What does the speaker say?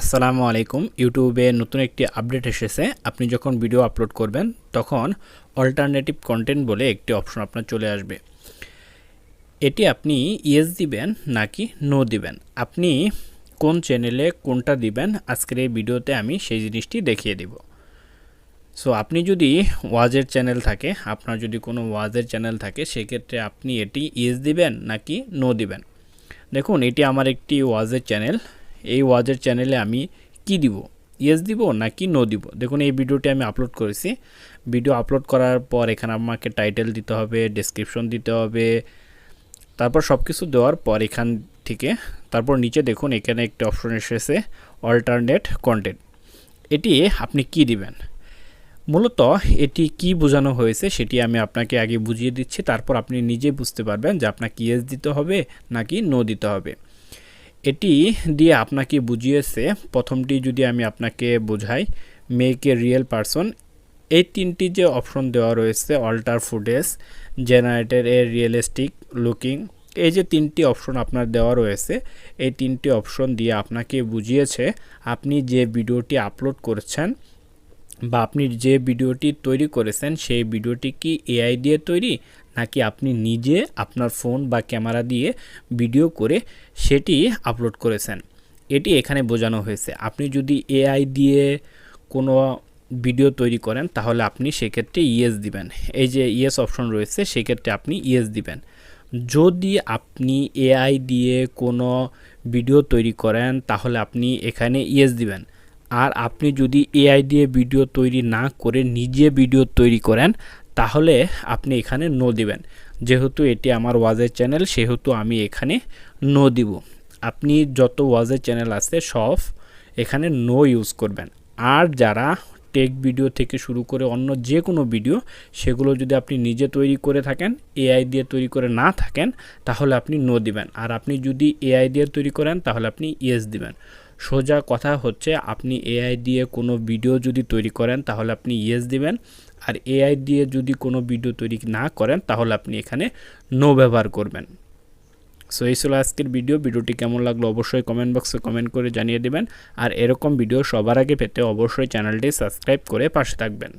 আসসালামু আলাইকুম। ইউটিউবে নতুন একটি আপডেট এসেছে। আপনি যখন ভিডিও আপলোড করবেন, তখন অল্টারনেটিভ কন্টেন্ট বলে একটি অপশন আপনার চলে আসবে। এটি আপনি ইয়েস দিবেন নাকি নো দিবেন। আপনি কোন চ্যানেলে কোনটা দিবেন, আজকের এই ভিডিওতে আমি সেই জিনিসটি দেখিয়ে দিব। সো আপনি যদি ওয়াজের চ্যানেল থাকে, আপনার যদি কোনো ওয়াজের চ্যানেল থাকে, সেক্ষেত্রে আপনি এটি ইয়েস দিবেন নাকি নো দিবেন। দেখুন, এটি আমার একটি ওয়াজের চ্যানেল এই ওয়াজের চ্যানেলে আমি কি দিব? ইয়েস দিব নাকি নো দিব? দেখুন, এই ভিডিওটি আমি আপলোড করেছি। ভিডিও আপলোড করার পর এখানে আমাকে টাইটেল দিতে হবে ডেসক্রিপশন দিতে হবে, তারপর সব কিছু দেওয়ার পর এখান থেকে, তারপর নিচে দেখুন, এখানে একটি অপশন এসেছে অল্টারনেট কন্টেন্ট এটি আপনি কি দিবেন? মূলত এটি কি বোঝানো হয়েছে সেটি আমি আপনাকে আগে বুঝিয়ে দিচ্ছি, তারপর আপনি নিজে বুঝতে পারবেন যে আপনাকে ইয়েস দিতে হবে নাকি নো দিতে হবে। এটি দিয়ে আপনাকে বুঝিয়েছে, প্রথমটি যদি আমি আপনাকে বোঝাই মেক এ রিয়েল পারসন এই তিনটি যে অপশন দেওয়া রয়েছে alter footage generator a realistic looking এই যে তিনটি অপশন আপনার দেওয়া রয়েছে, এই তিনটি অপশন দিয়ে আপনাকে বুঝিয়েছে, আপনি যে ভিডিওটি আপলোড করছেন বা আপনি যে ভিডিওটি তৈরি করেছেন, সেই ভিডিওটি কি এআই দিয়ে তৈরি? নাকি আপনি নিজে আপনার ফোন বা ক্যামেরা দিয়ে ভিডিও করে সেটি আপলোড করেছেন? এটি এখানে বোঝানো হয়েছে। আপনি যদি এআই দিয়ে কোনো ভিডিও তৈরি করেন, তাহলে আপনি সেক্ষেত্রে ইয়েস দিবেন। এই যে ইয়েস অপশন রয়েছে, সেক্ষেত্রে আপনি ইয়েস দিবেন। যদি আপনি এআই দিয়ে কোনো ভিডিও তৈরি করেন, তাহলে আপনি এখানে ইয়েস দিবেন। আর আপনি যদি এআই দিয়ে ভিডিও তৈরি না করে নিজে ভিডিও তৈরি করেন, তাহলে আপনি এখানে নো দিবেন। যেহেতু এটি আমার ওয়াজের চ্যানেল সেহেতু আমি এখানে নো দিব। আপনি যত ওয়াজের চ্যানেল আছে, সব এখানে নো ইউজ করবেন। আর যারা টেক ভিডিও থেকে শুরু করে অন্য যে কোনো ভিডিও সেগুলো যদি আপনি নিজে তৈরি করে থাকেন এআই দিয়ে তৈরি করে না থাকেন, তাহলে আপনি নো দিবেন। আর আপনি যদি এআই দিয়ে তৈরি করেন, তাহলে আপনি ইয়েস দিবেন। সোজা কথা হচ্ছে, আপনি এআই দিয়ে কোনো ভিডিও যদি তৈরি করেন, তাহলে আপনি ইয়েস দিবেন। আর এআই দিয়ে যদি কোনো ভিডিও তৈরি না করেন, তাহলে আপনি এখানে নো ব্যবহার করবেন। সো এই ছিল আজকের ভিডিও ভিডিওটি কেমন লাগল অবশ্যই কমেন্ট বক্সে কমেন্ট করে জানিয়ে দেবেন। আর এরকম ভিডিও সবার আগে পেতে অবশ্যই চ্যানেলটি সাবস্ক্রাইব করে পাশে থাকবেন।